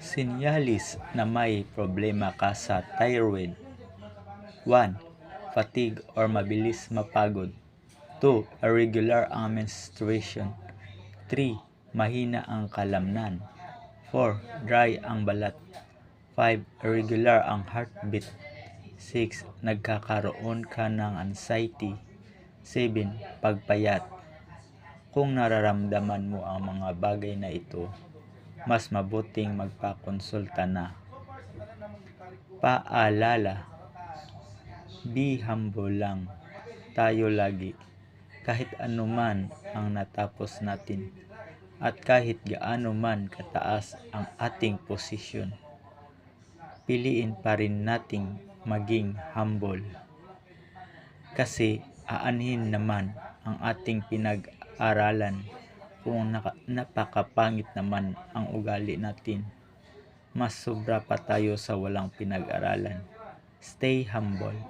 Sinyalis na may problema ka sa thyroid. 1. Fatigue or mabilis mapagod. 2. Irregular ang menstruation. 3. Mahina ang kalamnan. 4. Dry ang balat. 5. Irregular ang heartbeat. 6. Nagkakaroon ka ng anxiety. 7. Pagpayat. Kung nararamdaman mo ang mga bagay na ito, mas mabuting magpakonsulta na. Paalala, be humble lang tayo lagi kahit anuman ang natapos natin at kahit gaano man kataas ang ating posisyon. Piliin pa rin nating maging humble kasi aanhin naman ang ating pinag-aralan kung naka, napakapangit naman ang ugali natin. Mas sobra pa tayo sa walang pinag-aralan. Stay humble.